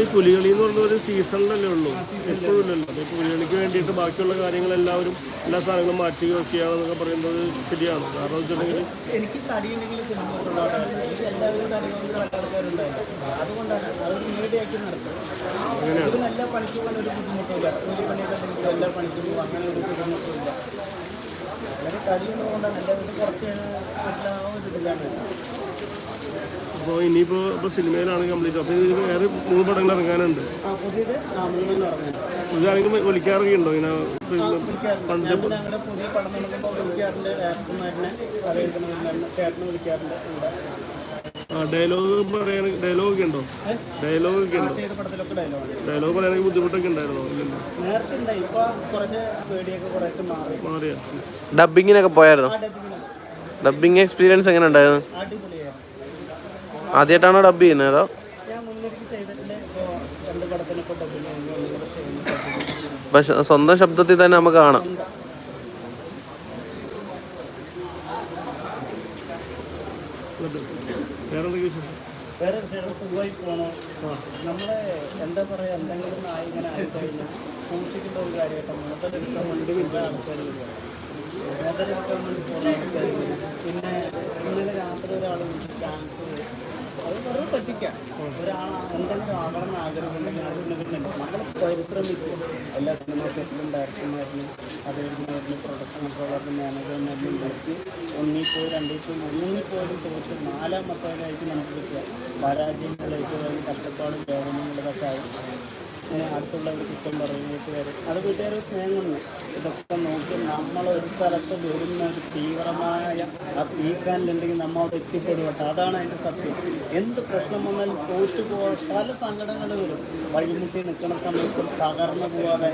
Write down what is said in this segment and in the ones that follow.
ഈ പുലികളി എന്ന് പറഞ്ഞ ഒരു സീസണിലല്ലേ ഉള്ളൂ? എപ്പോഴും ഇല്ലല്ലോ. അപ്പോൾ പുലികളിക്ക് വേണ്ടിയിട്ട് ബാക്കിയുള്ള കാര്യങ്ങളെല്ലാവരും എല്ലാ സാധനങ്ങളും മാറ്റി വെക്കുകയാണെന്നൊക്കെ പറയുന്നത് ശരിയാണ്. കാരണം വെച്ചിട്ടുണ്ടെങ്കിൽ എനിക്ക് പണിക്ക് ഒരു ബുദ്ധിമുട്ടില്ല. കൂലി പണിയൊക്കെ ഉണ്ടെങ്കിൽ എല്ലാ പണിക്കും പോകും അങ്ങനെ ഒരു ബുദ്ധിമുട്ടില്ല. വളരെ തടിയുള്ളതുകൊണ്ടാണ് എന്റെ വീട്ടിൽ കുറച്ച് എല്ലാ ഇതില്ലാണ്ട് അപ്പോൾ ഇനിയിപ്പോൾ ഇപ്പോൾ സിനിമയിലാണ് കംപ്ലീറ്റ് അപ്പോൾ ഇതിന് വേറെ മൂന്ന് പടങ്ങൾ ഇറങ്ങാനുണ്ട്. ആ പുതിയത് ആ മൂന്നെന്ന് പറഞ്ഞത് ഇതാണെങ്കിൽ വിളിക്കാറൊക്കെ ഉണ്ടോ ഇങ്ങനെ പണ്ട് ആ ഡയലോഗ് പറയാൻ ഡയലോഗ് ഒക്കെ ഉണ്ടോ? ഡയലോഗ് ഒക്കെ ഉണ്ടോ? ഡയലോഗ് പറയാനൊക്കെ ബുദ്ധിമുട്ടൊക്കെ ഉണ്ടായിരുന്നോ? ഇല്ലല്ലോ നേരത്തെ ഉണ്ടായി ഇപ്പൊ കുറച്ച് പേടിയൊക്കെ കുറേശ്ശെ മാറി. മാറിയാ. ഡബിങ്ങിനൊക്കെ പോയായിരുന്നു? ഡബിങ് എക്സ്പീരിയൻസ് എങ്ങനെ ഉണ്ടായിരുന്നു? ആദ്യമായിട്ടാണോ ഡബ് ചെയ്യുന്നത് അതോ? സ്വന്തം ശബ്ദത്തിൽ തന്നെ നമുക്ക് കാണാം. വേറെ പിന്നെ ഇന്നലെ രാത്രി ഒരാൾ ചാൻസ് പരിശ്രമിക്കും എല്ലാ സിനിമാ സെറ്റിലും ഡയറക്ടർമാരിലും അതേപോലെ പ്രൊഡക്ഷൻ കൺട്രോളറിനും മാനേജർമാരിലും വിളിച്ച് ഒന്നിൽ പോയി രണ്ടിൽ പോയി മൂന്നിൽ പോലും തോറ്റ് നാലാമത്തേലായിട്ട് നമുക്ക് കിട്ടുക പരാജയങ്ങളേറ്റ് കഴിഞ്ഞ് കഷ്ടപ്പാടും വേദനകളൊക്കെ ആയി ഏഹ് ഇഷ്ടം പറയും വീട്ടുകാർ അത് വീട്ടുകാർ സ്നേഹമാണ് ഇതൊക്കെ നോക്കി നമ്മൾ ഒരു സ്ഥലത്ത് വരുന്ന ഒരു തീവ്രമായ ആ തീക്കാനിലുണ്ടെങ്കിൽ നമ്മൾ അവിടെ എത്തിപ്പെടുവട്ടെ. അതാണ് അതിന്റെ സത്യം. എന്ത് പ്രശ്നം വന്നാലും തോറ്റു പോകാൻ പല സങ്കടങ്ങൾ വരും. വഴിമുട്ടി നിൽക്കുന്ന സമയത്ത് തകർന്നു പോകാതെ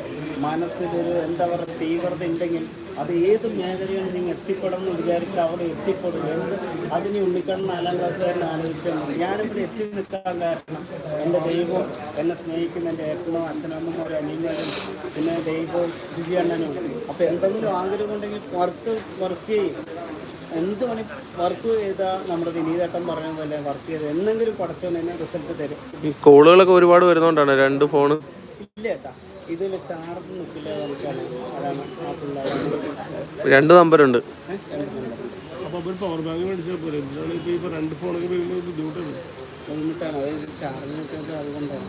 മനസ്സിലൊരു എന്താ പറയുക തീവ്രത ഉണ്ടെങ്കിൽ അത് ഏത് മേഖലയാണ് നിങ്ങൾ എത്തിപ്പെടണമെന്ന് വിചാരിച്ച് അവിടെ എത്തിപ്പെടും. എന്ത് അതിന് ഉണ്ണിക്കണ്ണ നാലാം ക്ലാസ്സുകാരൻ ആലോചിച്ചാൽ ഞാനിവിടെ എത്തി നിൽക്കാൻ കാരണം എന്റെ ദൈവം എന്നെ സ്നേഹിക്കുന്ന എന്റെ ഏട്ടനും അച്ഛനമ്മമാരും അനിയനും പിന്നെ ദൈവവും വിജയണ്ണനും അപ്പോൾ എന്തെങ്കിലും ആഗ്രഹം ഉണ്ടെങ്കിൽ വർക്ക് വർക്ക് ചെയ്യും. എന്ത് പണി വർക്ക് ചെയ്താൽ നമ്മുടെ വിനീതേട്ടൻ പറഞ്ഞ പോലെ വർക്ക് ചെയ്ത്. എന്തെങ്കിലും പഠിച്ചോ തന്നെ റിസൾട്ട് തരും. ഈ കോളുകളൊക്കെ ഒരുപാട് വരുന്നോണ്ടാണ് രണ്ട് ഫോണ് ഇല്ല ഏട്ടാ ഇതിൽ ചാർജ് നിൽക്കില്ല നമുക്കാണ്. അതാണ് ആ പിള്ളേർ രണ്ട് നമ്പറുണ്ട് അപ്പോൾ ഒരു പവർ ബാങ്ക് മേടിച്ചാൽ പോരെ? ഇപ്പോൾ രണ്ട് ഫോണൊക്കെ ബുദ്ധിമുട്ടാണ്. അതായത് അത് ചാർജ് നിൽക്കുന്നത് അതുകൊണ്ടാണ്.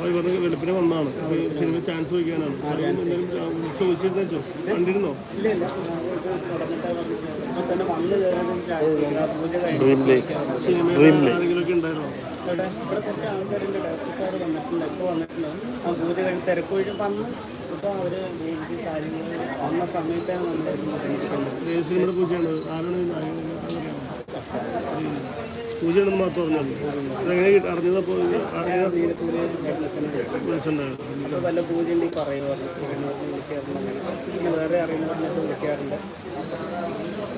അപ്പോൾ ഇവരുടെ വെളുപ്പിനെ വന്നാണ് ഈ സിനിമ ചാൻസ് വയ്ക്കാനാണ് എന്തെങ്കിലും ചോദിച്ചിരുന്ന വെച്ചോ കണ്ടിരുന്നോ? സിനിമയിൽ ആരെങ്കിലുമൊക്കെ ഉണ്ടായിരുന്നോ? ഇവിടെ കുറച്ച് ആൾക്കാരുണ്ട് ഡയറക്ടർ സാർ വന്നിട്ടുണ്ട് ഇപ്പോൾ വന്നിട്ടുണ്ട് ആ പൂജ കഴിഞ്ഞ് തിരക്കൊഴിച്ച് വന്ന് ഇപ്പോൾ അവർ കാര്യങ്ങൾ വന്ന സമയത്താണ് നമ്മൾ പൂജയാണ്? ആരാണ്? പൂജയാണെന്ന് മാത്രം പറഞ്ഞല്ലോ അതെങ്ങനെ കിട്ടി- അറിഞ്ഞതപ്പോൾ വിളിച്ചിട്ടുണ്ടായിരുന്നു. വല്ല പൂജ ഉണ്ടെങ്കിൽ പറയുമായിരുന്നു വിളിക്കാറുണ്ട് പിന്നെ വേറെ അറിയുന്നവരിനൊക്കെ വിളിക്കാറുണ്ട്.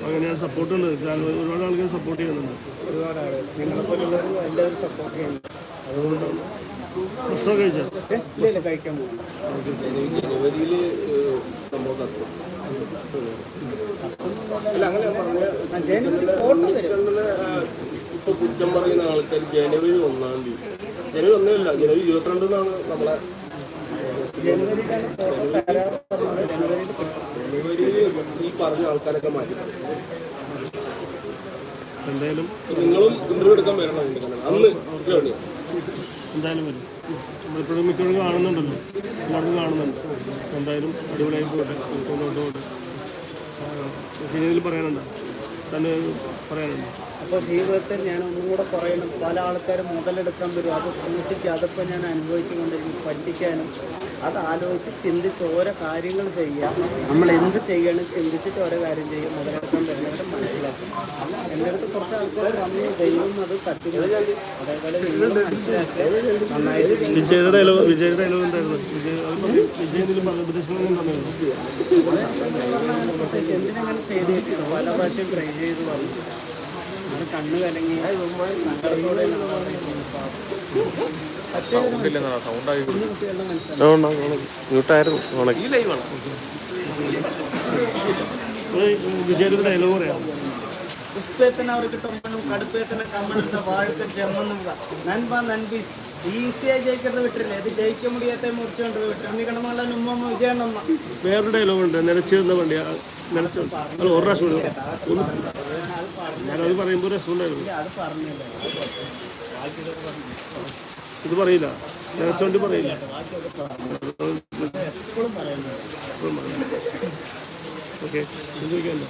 അങ്ങനെയാണ് സപ്പോർട്ട് ഉണ്ട് ഒരുപാട് ആൾക്കാർ സപ്പോർട്ട് ചെയ്യുന്നുണ്ട്. ഒരുപാട് ആളുകൾ നിങ്ങളെ പോലുള്ളവർ എല്ലാവരും സപ്പോർട്ട് ചെയ്യുന്നുണ്ട്. അതുകൊണ്ട് ഭക്ഷണം കഴിച്ചോ? ഇല്ല കഴിക്കാൻ പോകും ഫോട്ടോ വരും ഇപ്പൊ കുറ്റം പറയുന്ന ആൾക്കാർ ജനുവരി ഒന്നാം തീയതി. ജനുവരി ഒന്നല്ല ജനുവരി ഇരുപത്തിരണ്ടെന്നാണ് നമ്മളെ ജനുവരി ഈ പറഞ്ഞ ആൾക്കാരൊക്കെ മാറ്റി. എന്തായാലും നിങ്ങളും ഇന്റർവ്യൂ എടുക്കാൻ വരണം അന്ന്. എന്തായാലും വരും. നമ്മളിപ്പോഴും മിക്കവരും കാണുന്നുണ്ടല്ലോ. എല്ലാവർക്കും കാണുന്നുണ്ട്. എന്തായാലും അടിപൊളിയായി പോട്ടെ മുന്നോട്ട് പോട്ടെ പറയാനുണ്ടോ. തന്നെ പറയാനുണ്ട് അപ്പോൾ ജീവിതത്തിൽ ഞാൻ ഒന്നും കൂടെ പറയണം. പല ആൾക്കാരും മുതലെടുക്കാൻ വരും. അത് അതൊക്കെ ഞാൻ അനുഭവിച്ചുകൊണ്ടിരിക്കും പഠിക്കാനും അത് ആലോചിച്ച് ചിന്തിച്ച് ഓരോ കാര്യങ്ങൾ ചെയ്യുക നമ്മൾ എന്ത് ചെയ്യണം ചിന്തിച്ചിട്ട് ഓരോ കാര്യം ചെയ്യും. മുതലെടുക്കാൻ മനസ്സിലാക്കും എന്റെ അടുത്ത് കുറച്ച് ആൾക്കാർ വന്നു ദൈവം അത് പറ്റില്ല അതേപോലെ നിങ്ങൾ മനസ്സിലാക്കി നന്നായിട്ട് വിജയുടെ ഡയലോഗ് വിജയുടെ ഡയലോഗ് എന്തായിരുന്നു? വിജയ് അത് പറഞ്ഞു വിജയ് എന്തെങ്കിലും പറഞ്ഞു ഉപദേശങ്ങൾ തന്നിരുന്നു എന്തിനങ്ങനെ ചെയ്ത് വെച്ചിട്ട് പല പ്രാവശ്യം ട്രൈ ചെയ്ത് വന്നു അത് കണ്ണ് കലങ്ങി സങ്കടത്തോടെ പക്ഷേ കുഞ്ഞു കുട്ടികളുടെ മനസ്സിലാക്കി മ്യൂട്ടായിരുന്നു ഉണക്കി ഡയലോഗ് പറയാം. പുഷ്പേത്തന അവർക്ക് തൊമ്മനും കടുപ്പത്തിന് കമ്മണെന്ന വാഴക്ക് ജമ്മെന്നുള്ള നൻപ നൻപി ഈസിയായി ജയിക്കുന്നത് വിട്ടില്ല ഇത് ജയിക്ക മുടിയാത്ത മുറിച്ചുകൊണ്ട് വിട്ടിരുന്നിക്കണമെന്നുള്ള ഉമ്മ വിജയണ്ണമ്മ വേറെ ഉണ്ട്. നിലച്ചിരുന്ന വണ്ടി. ആ, നനച്ച് അല്ല ഒരു പ്രാവശ്യം കൂടി. ഒന്ന് ഞാനത് പറയുമ്പോൾ ഇത് പറയില്ല. നനച്ച വണ്ടി പറയില്ല. ഓക്കെ. ചോദിക്കണ്ട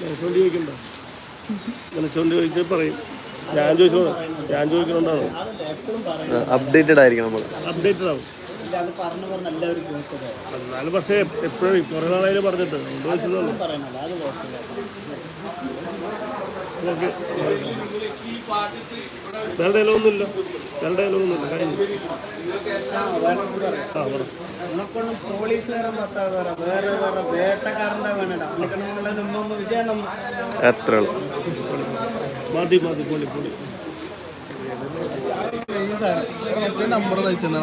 വണ്ടി ചോദിക്കണ്ട മനസ്സുകൊണ്ട് ചോദിച്ചാൽ പറയും. ഞാൻ ചോദിച്ചോ ഞാൻ ചോദിക്കണോണ്ടാണോ? അപ്ഡേറ്റഡ് ആയിരിക്കണം നമ്മൾ അപ്ഡേറ്റഡ് ആവും. എന്നാലും പക്ഷേ എപ്പോഴും കുറേ നാളായാലും പറഞ്ഞിട്ട്. ഓക്കെ വേറെ ഡയലോഗൊന്നുമില്ല വേറെ ഡയലോഗൊന്നുമില്ല കഴിഞ്ഞു ആ പറ ഉണക്കൊന്നും പോലീസുകാരൻ പത്താതെ വേറെ വേട്ടക്കാരന്റെ എത്ര മതി മതി പൊളി പൊളി. നമ്പർ തയ്ച്ചെന്നാ